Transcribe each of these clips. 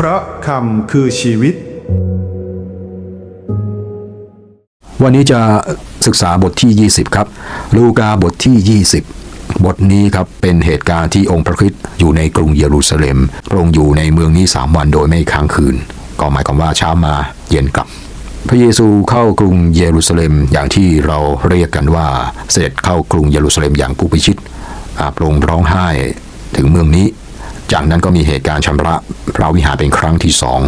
เพราะคำคือชีวิต วันนี้จะศึกษาบทที่ 20 ครับ ลูกาบทที่ 20 บทนี้ครับเป็นเหตุการณ์ที่องค์พระคริสต์อยู่ในกรุงเยรูซาเล็มพระองค์อยู่ในเมืองนี้ 3 วันโดยไม่ค้างคืน ก็หมายความว่าเช้ามาเย็นกลับพระเยซูเข้ากรุงเยรูซาเล็มอย่างที่เราเรียกกันว่าเสด็จเข้ากรุงเยรูซาเล็มอย่างผู้พิชิตอาพระองค์ร้องไห้ถึงเมืองนี้ จากนั้นก็มีเหตุการณ์ชำระพระวิหารเป็นครั้งที่สอง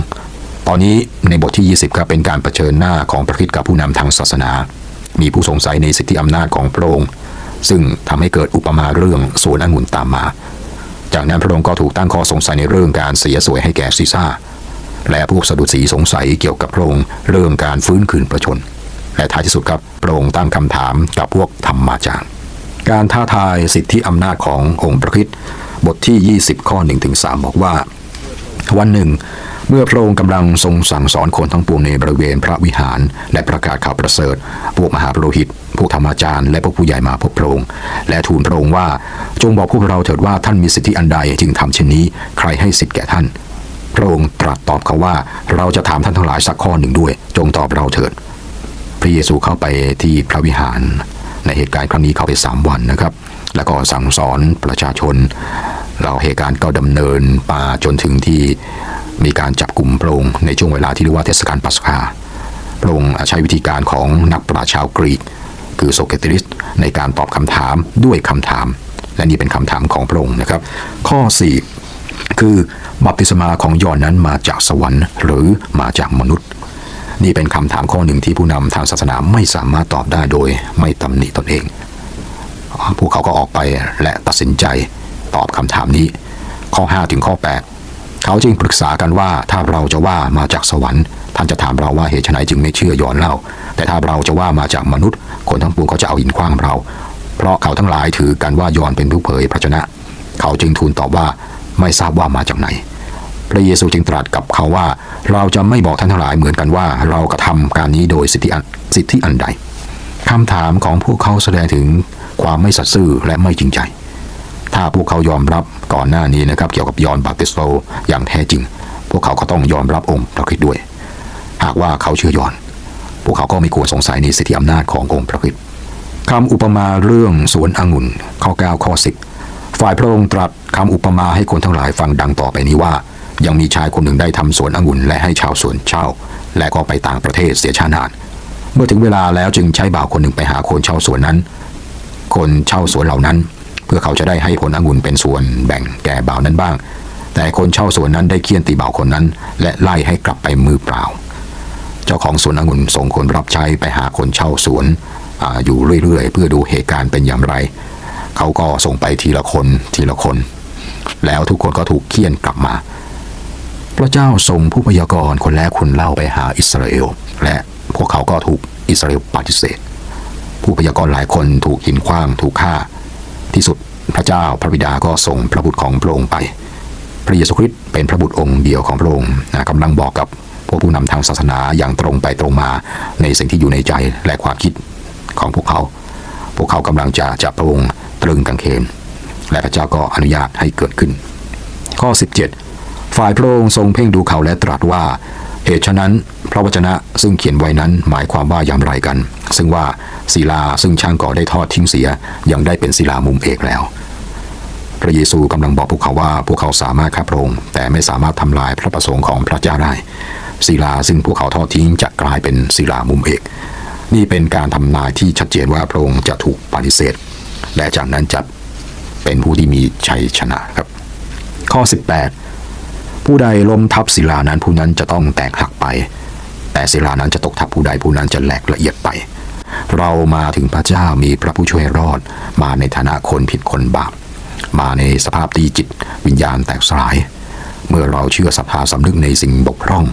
ตอนนี้ในบทที่ 20ครับเป็นการเผชิญหน้าของพระคริสต์กับผู้นำทางศาสนา มีผู้สงสัยในสิทธิอำนาจของพระองค์ ซึ่งทำให้เกิดอุปมาเรื่องสวนองุ่นตามมา จากนั้นพระองค์ก็ถูกตั้งข้อสงสัยในเรื่องการเสียสวยให้แก่ซีซ่า และพวกสดุสีสงสัยเกี่ยวกับพระองค์เรื่องการฟื้นคืนประชน และท้ายที่สุดครับพระองค์ตั้งคำถามกับพวกธรรมาจารย์ การท้าทายสิทธิอำนาจขององค์พระคริสต์ บทที่ 20 ข้อ1ถึง3บอกว่า วันหนึ่ง เมื่อพระองค์กำลังทรงสั่งสอนคนทั้งปวงในบริเวณพระวิหาร และประกาศข่าวประเสริฐ พวกมหาปโรหิต พวกธรรมาจารย์ และพวกผู้ใหญ่มาพบพระองค์ และทูลพระองค์ว่า จงบอกพวกเราเถิดว่าท่านมีสิทธิอันใดจึงทำเช่นนี้ ใครให้สิทธิแก่ท่าน พระองค์ตรัสตอบเขาว่า เราจะถามท่านทั้งหลายสักข้อหนึ่งด้วย จงตอบเราเถิด พระเยซูเข้าไปที่พระวิหาร ในเหตุการณ์ครั้งนี้เข้าไปสามวันนะครับ แล้วก็สั่งสอนประชาชน เราเหตุการณ์ก็ดำเนินมาจนถึงที่มีการจับกลุ่มพระองค์ในช่วงเวลาที่เรียกว่าเทศกาลปัสกาพระองค์ใช้วิธีการของนักปราชญ์ชาวกรีก คือโสเกติริสในการตอบคำถามด้วยคำถาม และนี่เป็นคำถามของพระองค์นะครับ ข้อ 4 คือบัพติศมาของยอนนั้นมาจากสวรรค์หรือมาจากมนุษย์ นี่เป็นคำถามข้อหนึ่งที่ผู้นำทางศาสนาไม่สามารถตอบได้โดยไม่ตำหนิตนเอง พวกเขาก็ออกไปและตัดสินใจตอบคำถามนี้ ข้อ 5 ถึงข้อ 8 เขาจึงปรึกษากันว่าถ้าเราจะว่ามาจากสวรรค์ ท่านจะถามเราว่าเหตุไฉนจึงไม่เชื่อยอนเล่า แต่ถ้าเราจะว่ามาจากมนุษย์ คนทั้งปวงเขาจะเอาหินขว้างเรา เพราะเขาทั้งหลายถือกันว่ายอนเป็นผู้เผยพระชนะ เขาจึงทูลตอบว่าไม่ทราบว่ามาจากไหนพระเยซูจึงตรัสกับเขาว่า เราจะไม่บอกท่านทั้งหลายเหมือนกันว่า เรากระทำการนี้โดยสิทธิสิทธิอันใดคำถามของพวกเขาแสดงถึง ความไม่สัตย์ซื่อและไม่จริงใจ ถ้าพวกเขายอมรับก่อนหน้านี้นะครับเกี่ยวกับยอนบาติสโตอย่างแท้จริง พวกเขาก็ต้องยอมรับองค์พระคริสต์ด้วย หากว่าเขาเชื่อยอน พวกเขาก็ไม่ควรสงสัยในสิทธิอำนาจขององค์พระคริสต์คำอุปมาเรื่องสวนองุ่นข้อ9ข้อ10 ฝ่ายพระองค์ตรัสคำอุปมาให้คนทั้งหลายฟังดังต่อไปนี้ว่า ยังมีชายคนหนึ่งได้ทำสวนองุ่นและให้ชาวสวนเช่า และก็ไปต่างประเทศเสียชานานเมื่อถึงเวลาแล้วจึงใช้บ่าวคนหนึ่งไปหาคนเช่าสวนนั้น คนเช่าสวนเหล่านั้น เพื่อเขาจะได้ให้ผลองุ่นเป็นส่วนแบ่งแก่บ่าวนั้นบ้าง แต่คนเช่าสวนนั้นได้เคี่ยนตีบ่าวคนนั้น และไล่ให้กลับไปมือเปล่า เจ้าของสวนองุ่นส่งคนรับใช้ไปหาคนเช่าสวนออยู่เรื่อยๆ เพื่อดูเหตุการณ์เป็นอย่างไร เขาก็ส่งไปทีละคนทีละคน แล้วทุกคนก็ถูกเคี่ยนกลับมาพระเจ้าส่งผู้พยากรณ์คนแรกคนเล่าไปหาอิสราเอล และพวกเขาก็ถูกอิสราเอลปฏิเสธ ผู้พยากรณ์หลายคนถูกหินขว้างถูกฆ่า ที่สุดพระเจ้าพระบิดาก็ส่งพระบุตรของพระองค์ไป พระเยซูคริสต์เป็นพระบุตรองค์เดียวของพระองค์กำลังบอกกับพวกผู้นำทางศาสนาอย่างตรงไปตรงมาในสิ่งที่อยู่ในใจและความคิดของพวกเขา พวกเขากำลังจะจับพระองค์ตรึงกางเขน และพระเจ้าก็อนุญาตให้เกิดขึ้น ข้อ 17 ฝ่ายพระองค์ทรงเพ่งดูเขาและตรัสว่าเหตุฉะนั้น พระวจนะซึ่งเขียนไว้นั้นหมายความว่าอย่างไรกัน ซึ่งว่าศิลาซึ่งช่างก่อได้ทอดทิ้งเสีย ยังได้เป็นศิลามุมเอกแล้ว พระเยซูกำลังบอกพวกเขาว่าพวกเขาสามารถฆ่าพระองค์แต่ไม่สามารถทำลายพระประสงค์ของพระเจ้าได้ศิลาซึ่งพวกเขาทอดทิ้งจะกลายเป็นศิลามุมเอก นี่เป็นการทำนายที่ชัดเจนว่าพระองค์จะถูกปฏิเสธ และจากนั้นจะเป็นผู้ที่มีชัยชนะครับ ข้อ 18 ผู้ใดล้มทับศิลานั้นผู้นั้นจะต้องแตกหักไป แต่ศิลานั้นจะตกทับผู้ใดผู้นั้นจะแหลกละเอียดไป เรามาถึงพระเจ้ามีพระผู้ช่วยรอด มาในฐานะคนผิดคนบาป มาในสภาพที่จิตวิญญาณแตกสลาย เมื่อเราเชื่อศรัทธาสำนึกในสิ่งบกพร่อง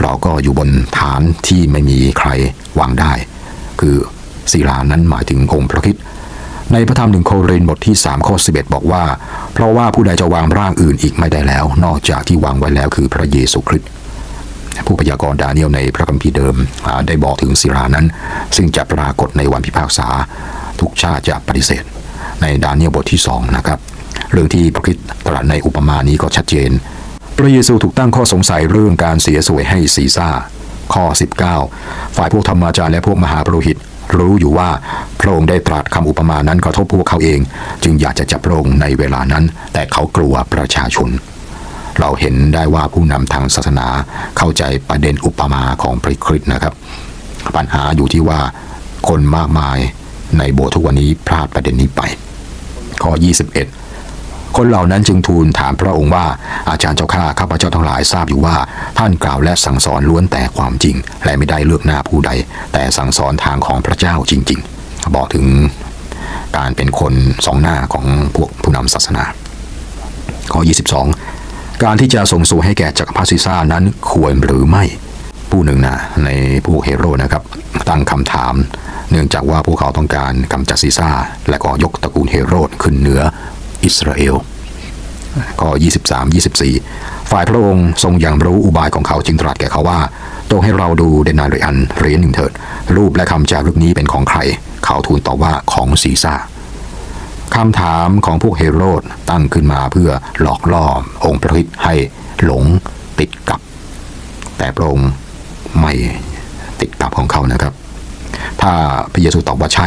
เราก็อยู่บนฐานที่ไม่มีใครวางได้ คือศิลานั้นหมายถึงองค์พระคริสต์ในพระธรรมหนึ่งโครินบทที่3ข้อ11 บอกว่า เพราะว่าผู้ใดจะวางร่างอื่นอีกไม่ได้แล้ว นอกจากที่วางไว้แล้วคือพระเยซูคริสต์ ผู้พยากรณ์ดาเนียลในพระคัมภีร์เดิมได้บอกถึงศิลานั้น ซึ่งจะปรากฏในวันพิพากษา ทุกชาติจะปฏิเสธ ในดาเนียลบทที่2นะครับเรื่องที่พระคริสต์ตรัสในอุปมานี้ก็ชัดเจนประเยซูถูกตั้งข้อสงสัยเรื่องการเสียสวยให้ซีซ่า ข้อ 19 ฝ่ายพวกธรรมาจารย์และพวกมหาปรหิตรู้อยู่ว่าพระองค์ได้ตรัสคำอุปมานั้นกระทบพวกเขาเอง จึงอยากจะจับพระองค์ในเวลานั้น แต่เขากลัวประชาชน เราเห็นได้ว่าผู้นำทางศาสนาเข้าใจประเด็นอุปมาของพระคริสต์นะครับ ปัญหาอยู่ที่ว่าคนมากมายในโบสถ์ทุกวันนี้พลาดประเด็นนี้ไป ข้อ 21 คนเหล่านั้นจึงทูลถามพระองค์ว่าอาจารย์เจ้าข้าข้าพเจ้าทั้งหลายทราบอยู่ว่า ท่านกล่าวและสั่งสอนล้วนแต่ความจริง และไม่ได้เลือกหน้าผู้ใด แต่สั่งสอนทางของพระเจ้าจริง ๆ บอกถึงการเป็นคนสองหน้าของพวกผู้นำศาสนา ข้อ 22 การที่จะส่งสู่ให้แก่จักรพรรดิซีซ่านั้นควรหรือไม่ ผู้หนึ่งนะในพวกเฮโร่นะครับ ตั้งคำถาม เนื่องจากว่าพวกเขาต้องการกำจัดซีซ่า และก็ยกตระกูลเฮโรดขึ้นเหนืออิสราเอลก็23 24 ฝ่ายพระองค์ทรงอย่างรู้อุบายของเขาจึงตรัสแก่เขาว่าจงให้เราดูเดนาริอันเหรียญหนึ่งเถิด รูปและคำจารึกนี้เป็นของใคร เขาทูลตอบว่าของซีซ่า คำถามของพวกเฮโรดตั้งขึ้นมาเพื่อหลอกล่อองค์พระคริสต์ให้หลงติดกับ แต่พระองค์ไม่ติดกับของเขานะครับ ถ้าพระเยซูตอบว่าใช่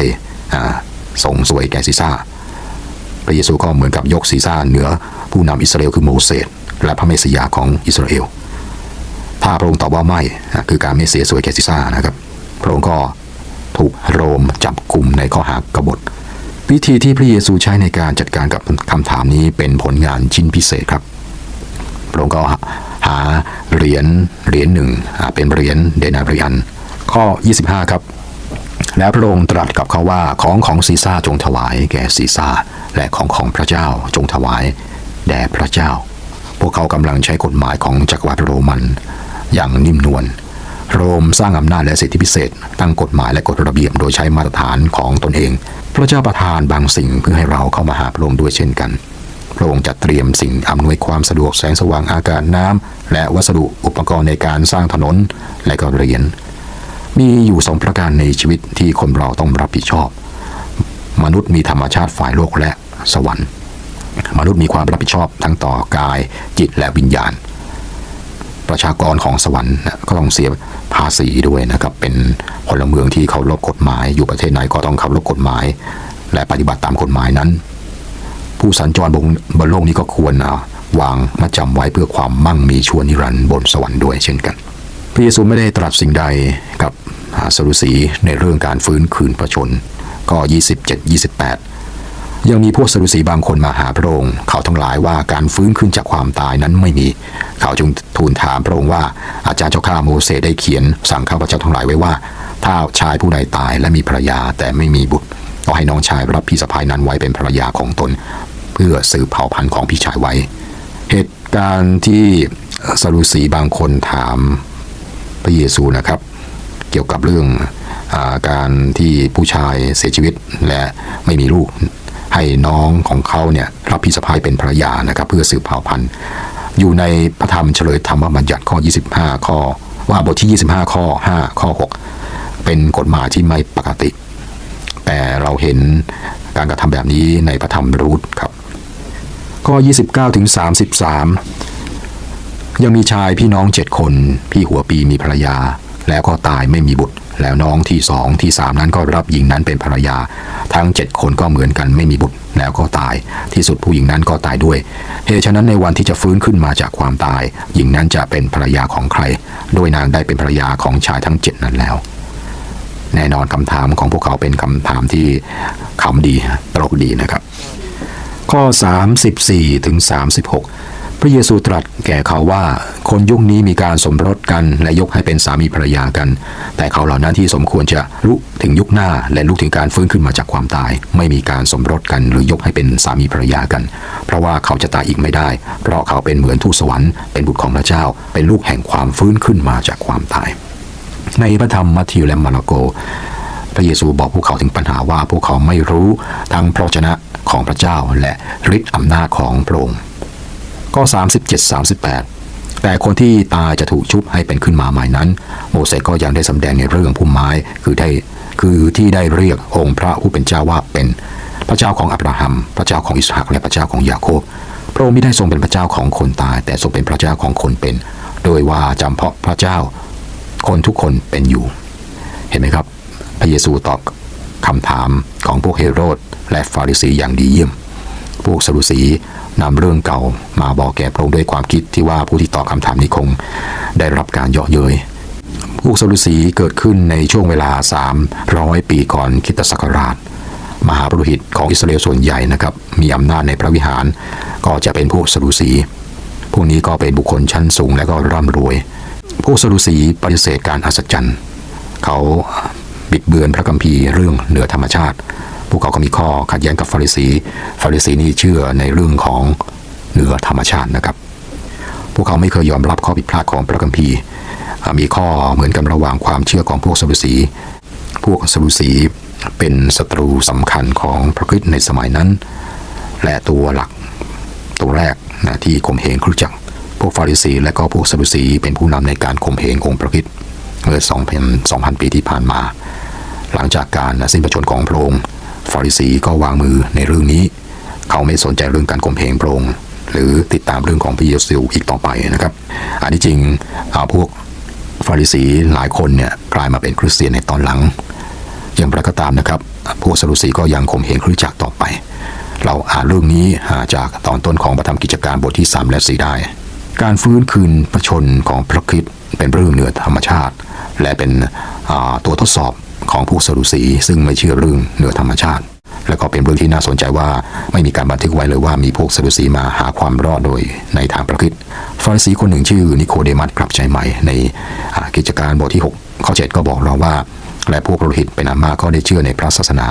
ส่งสวยแก่ซีซ่าพระเยซูก็เหมือนกับยกซีซ่าเหนือผู้นำอิสราเอลคือโมเสสและพระเมสยาของอิสราเอล ถ้าพระองค์ตอบว่าไม่คือการไม่เสียสวยแก่ซีซ่านะครับ พระองค์ก็ถูกโรมจับกลุ่มในข้อหากบฏ วิธีที่พระเยซูใช้ในการจัดการกับคำถามนี้เป็นผลงานชิ้นพิเศษครับพระองค์ก็หาเหรียญเหรียญหนึ่งเป็นเหรียญเดนาริอัน ข้อ 25 ครับ แล้วพระองค์ตรัสกับเขาว่าของของซีซ่าจงถวายแก่ซีซ่าและของของพระเจ้าจงถวายแด่พระเจ้า พวกเขากำลังใช้กฎหมายของจักรวรรดิโรมัน อย่างนิ่มนวลโรมสร้างอำนาจและสิทธิพิเศษ ตั้งกฎหมายและกฎระเบียบโดยใช้มาตรฐานของตนเอง พระเจ้าประทานบางสิ่งเพื่อให้เราเข้ามาหาพระองค์ด้วยเช่นกัน พระองค์จัดเตรียมสิ่งอำนวยความสะดวกแสงสว่างอากาศน้ำและวัสดุอุปกรณ์ในการสร้างถนนและก็เรียนมีอยู่สองประการในชีวิตที่คนเราต้องรับผิดชอบ มนุษย์มีธรรมชาติฝ่ายโลกและสวรรค์ มนุษย์มีความรับผิดชอบทั้งต่อกาย จิตและวิญญาณ ประชากรของสวรรค์ก็ต้องเสียภาษีด้วยนะครับ เป็นพลเมืองที่เคารพกฎหมาย อยู่ประเทศไหนก็ต้องเคารพกฎหมาย และปฏิบัติตามกฎหมายนั้น ผู้สัญจรบนบนโลกนี้ก็ควรวางมาจำไว้เพื่อความมั่งมีชั่วนิรันดร์บนสวรรค์ด้วยเช่นกัน พระเยซูไม่ได้ตรัสสิ่งใดกับอาสรุสีในเรื่องการฟื้นคืนพระชน ก็ 27 28 ยังมีพวกสรุสีบางคนมาหาพระองค์ เขาทั้งหลายว่าการฟื้นคืนจากความตายนั้นไม่มี เขาจึงทูลถามพระองค์ว่าอาจารย์เจ้าข้าโมเสสได้เขียน สั่งข้าพเจ้าทั้งหลายไว้ว่า ถ้าชายผู้ใดตายและมีภรรยาแต่ไม่มีบุตรก็ให้น้องชายรับพี่สะพ้ายนั้นไว้เป็นภรรยาของตน เพื่อสืบเผ่าพันธุ์ของพี่ชายไว้ เหตุการณ์ที่สรุสีบางคนถามพระเยซูนะครับ เกี่ยวกับเรื่องอาการที่ผู้ชายเสียชีวิตและไม่มีลูก ให้น้องของเขาเนี่ยรับพี่สะพ้ายเป็นภรรยานะครับเพื่อสืบเผ่าพันธุ์ อยู่ในพระธรรมเฉลยธรรมบัญญัติข้อ 25 ข้อ ว่าบทที่ 25 ข้อ 5 ข้อ 6 เป็นกฎหมายที่ไม่ปกติ แต่เราเห็นการกระทำแบบนี้ในพระธรรมรูธครับ ข้อ 29ถึง33 ยังมีชายพี่น้องเจ็ดคน พี่หัวปีมีภรรยา แล้วก็ตายไม่มีบุตร แล้วน้องที่สองที่สามนั้นก็รับหญิงนั้นเป็นภรรยา ทั้งเจ็ดคนก็เหมือนกันไม่มีบุตรแล้วก็ตาย ที่สุดผู้หญิงนั้นก็ตายด้วย เหตุฉะนั้นในวันที่จะฟื้นขึ้นมาจากความตาย หญิงนั้นจะเป็นภรรยาของใคร โดยนางได้เป็นภรรยาของชายทั้งเจ็ดนั้นแล้ว แน่นอนคำถามของพวกเขาเป็นคำถามที่ขำดีตลกดีนะครับ ข้อ 34ถึง36 ระเยซูตรัสแก่เขาว่า คนยุคนี้มีการสมรสกันและยกให้เป็นสามีภรรยากัน แต่เขาเหล่านั้นที่สมควรจะลุกถึงยุคหน้าและลุกถึงการฟื้นขึ้นมาจากความตาย ไม่มีการสมรสกันหรือยกให้เป็นสามีภรรยากัน เพราะว่าเขาจะตายอีกไม่ได้ เพราะเขาเป็นเหมือนทูตสวรรค์เป็นบุตรของพระเจ้า เป็นลูกแห่งความฟื้นขึ้นมาจากความตาย ในพระธรรมมัทธิวและมาระโก พระเยซูบอกพวกเขาถึงปัญหาว่าพวกเขาไม่รู้ทั้งพระวจนะของพระเจ้าและฤทธิ์อำนาจของพระองค์ ก็ 37 38 แต่คนที่ตายจะถูกชุบให้เป็นขึ้นมาใหม่นั้น โมเสสก็ยังได้สำแดงในเรื่องผู้ไม้คือได้คือที่ได้เรียกองค์พระผู้เป็นเจ้าว่าเป็นพระเจ้าของอับราฮัม พระเจ้าของอิสหักและพระเจ้าของยาโคบ พระองค์ไม่ได้ทรงเป็นพระเจ้าของคนตาย แต่ทรงเป็นพระเจ้าของคนเป็น โดยว่าจำเพาะพระเจ้า คนทุกคนเป็นอยู่ เห็นไหมครับ พระเยซูตอบคำถามของพวกเฮโรดและฟาริสีอย่างดีเยี่ยม พวกสรุสีนำเรื่องเก่ามาบอกแก่พระองค์ด้วยความคิดที่ว่าผู้ที่ตอบคำถามนี้คงได้รับการเยาะเย้ยพวกสรุสีเกิดขึ้นในช่วงเวลา 300 ปีก่อนคิตศักราช มหาปุหิตของอิสราเอลส่วนใหญ่นะครับ มีอำนาจในพระวิหาร ก็จะเป็นพวกสรุสี พวกนี้ก็เป็นบุคคลชั้นสูงและก็ร่ำรวย พวกสรุสีปฏิเสธการอัศจรรย์ เขาบิดเบือนพระคัมภีร์เรื่องเหนือธรรมชาติ พวกเขาก็มีข้อขัดแย้งกับฟาริสีฟาริสีนี่เชื่อในเรื่องของเหนือธรรมชาตินะครับ พวกเขาไม่เคยยอมรับข้อผิดพลาดของพระคัมภีร์มีข้อเหมือนกันระหว่างความเชื่อของพวกสรุสี พวกสรุสีเป็นศัตรูสำคัญของพระคริสต์ในสมัยนั้น และตัวหลักตัวแรกนะที่ข่มเหงคริสตจักร พวกฟาริสีและก็พวกสรุสีเป็นผู้นำในการข่มเหงองค์พระคริสต์เมื่อ2,000 2,000 ปีที่ผ่านมา หลังจากการสิ้นพระชนม์ของพระองค์ ฟาริสีก็วางมือในเรื่องนี้ เขาไม่สนใจเรื่องการข่มเหงพระองค์หรือติดตามเรื่องของพระเยซูอีกต่อไปนะครับ อันที่จริงอาพวกฟาริสีหลายคนเนี่ยกลายมาเป็นคริสเตียนในตอนหลังอย่างไรก็ตามนะครับ พวกสรุสีก็ยังข่มเหงคริสจักรต่อไป เราอ่านเรื่องนี้หาจากตอนต้นของปฐมกิจการบทที่ 3 และ 4 ได้ การฟื้นคืนพระชนของพระคริสต์เป็นเรื่องเหนือธรรมชาติ และเป็นตัวทดสอบ ของผู้สรุสีซึ่งไม่เชื่อเรื่องเหนือธรรมชาติ และก็เป็นเรื่องที่น่าสนใจว่าไม่มีการบันทึกไว้เลยว่ามีพวกสดุสีมาหาความรอดโดยในทางพระคริสต์ฟาริสีคนหนึ่งชื่อนิโคเดมัสกลับใจใหม่ในกิจการบทที่ 6 ข้อ 7 ก็บอกเราว่า และพวกโปรหิตเป็นอันมากก็ได้เชื่อในพระศาสนา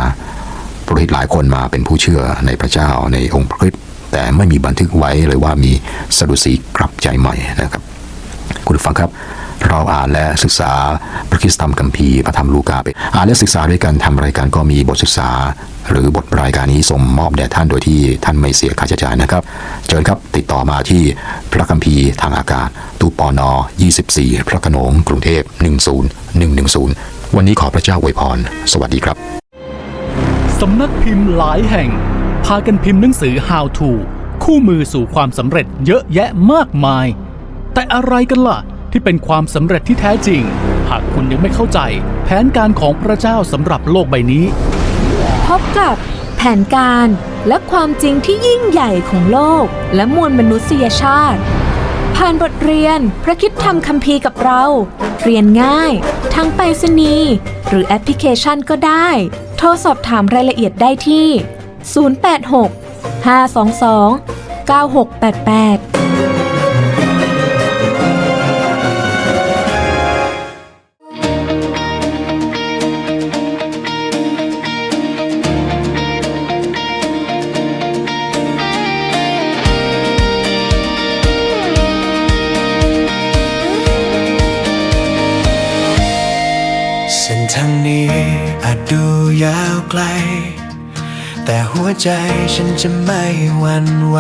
โปรหิตหลายคนมาเป็นผู้เชื่อในพระเจ้าในองค์พระคริสต์แต่ไม่มีบันทึกไว้เลยว่ามีสดุสีกลับใจใหม่นะครับ คุณฟังครับ เราอ่านและศึกษาพระคิสตธรรมคัมภีพระธรรมลูกาไปอ่านและศึกษาด้วยกันทำรายการก็มีบทศึกษา หรือบทรายการนี้ส่งมอบแด่ท่านโดยที่ท่านไม่เสียค่าใช้จ่ายนะครับ เชิญครับติดต่อมาที่พระคัมภีร์ทางอากาศตู้ปอนอ24 พระขนงกรุงเทพ 10110 วันนี้ขอพระเจ้าอวยพร สวัสดีครับ สำนักพิมพ์หลายแห่ง พากันพิมพ์หนังสือ How to คู่มือสู่ความสำเร็จเยอะแยะมากมาย แต่อะไรกันล่ะ ที่เป็นความสำเร็จที่แท้จริง หากคุณยังไม่เข้าใจ แผนการของพระเจ้าสำหรับโลกใบนี้ พบกับแผนการและความจริงที่ยิ่งใหญ่ของโลกและมวลมนุษยชาติ ผ่านบทเรียนพระคิดธรรมคัมภีร์กับเรา เรียนง่าย ทั้งไปรษณีย์หรือแอปพลิเคชันก็ได้ โทรสอบถามรายละเอียดได้ที่ 086 522 9688 จะไม่หวั่นไหว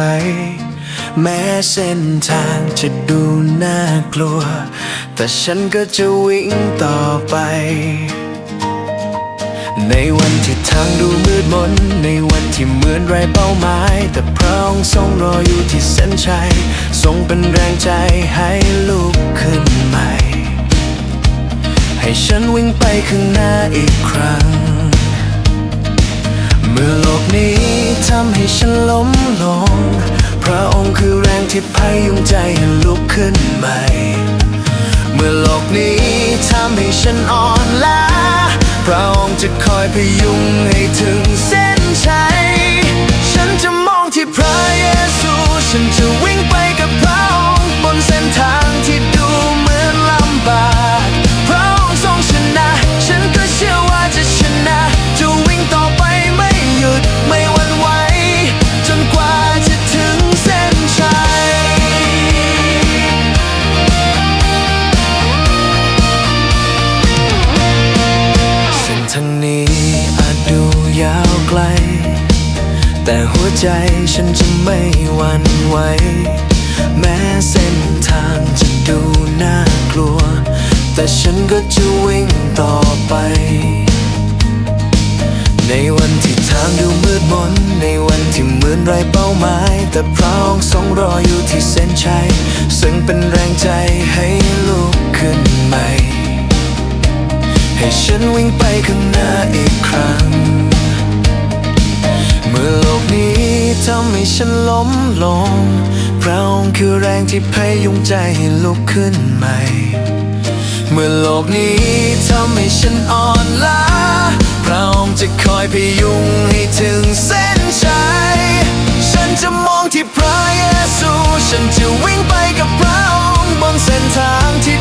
แม้เส้นทางจะดูน่ากลัว แต่ฉันก็จะวิ่งต่อไป ในวันที่ทางดูมืดมน ในวันที่เหมือนไรเป้าหมาย แต่พระองค์ทรงรออยู่ที่เส้นชัย ทรงเป็นแรงใจให้ลุกขึ้นใหม่ ให้ฉันวิ่งไปข้างหน้าอีกครั้ง เมื่อโลกนี้ทำให้ฉันล้มลง พระองค์คือแรงที่พยุงใจให้ลุกขึ้นใหม่ เมื่อโลกนี้ทำให้ฉันอ่อนล้า พระองค์จะคอยพยุงให้ถึงเส้นชัย ฉันจะมองที่พระเยซู ฉันจะวิ่งไป แต่หัวใจฉันจะไม่หวั่นไหว แม้เส้นทางจะดูน่ากลัว แต่ฉันก็จะวิ่งต่อไป ในวันที่ทางดูมืดมน ในวันที่เหมือนไรเป้าหมาย แต่พระองค์ทรงรออยู่ที่เส้นชัย ซึ่งเป็นแรงใจให้ลุกขึ้นใหม่ ให้ฉันวิ่งไปข้างหน้าอีกครั้ง มื่อโลกนี้ทำให้ฉันล้มลงพระองค์คือแรงที่พยุงใจให้ลุกขึ้นใหม่ เมื่อโลกนี้ทำให้ฉันอ่อนล้าพระองค์จะคอยพยุงให้ถึงเส้นชัยฉันจะมองที่พระเยซู ฉันจะวิ่งไปกับพระองค์บนเส้นทางที่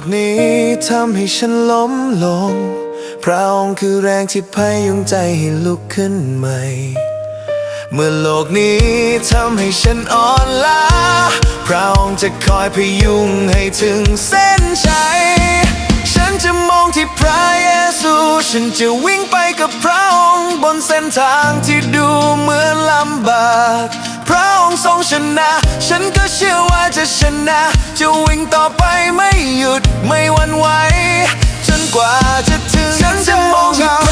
กนี้ทำให้ฉันล้มลง พระองค์คือแรงที่พยุงใจให้ลุกขึ้นใหม่ เมื่อโลกนี้ทำให้ฉันอ่อนล้า พระองค์จะคอยพยุงให้ถึงเส้นชัย องที่พระเยซู ฉันจะวิ่งไปกับพระองค์บนเส้นทางที่ดูเหมือนลำบาก พระองค์ทรงชนะ ฉันก็เชื่อว่าจะชนะ จะวิ่งต่อไปไม่หยุดไม่หวั่นไหวจนกว่าจะถึงฉันจะมองเห็น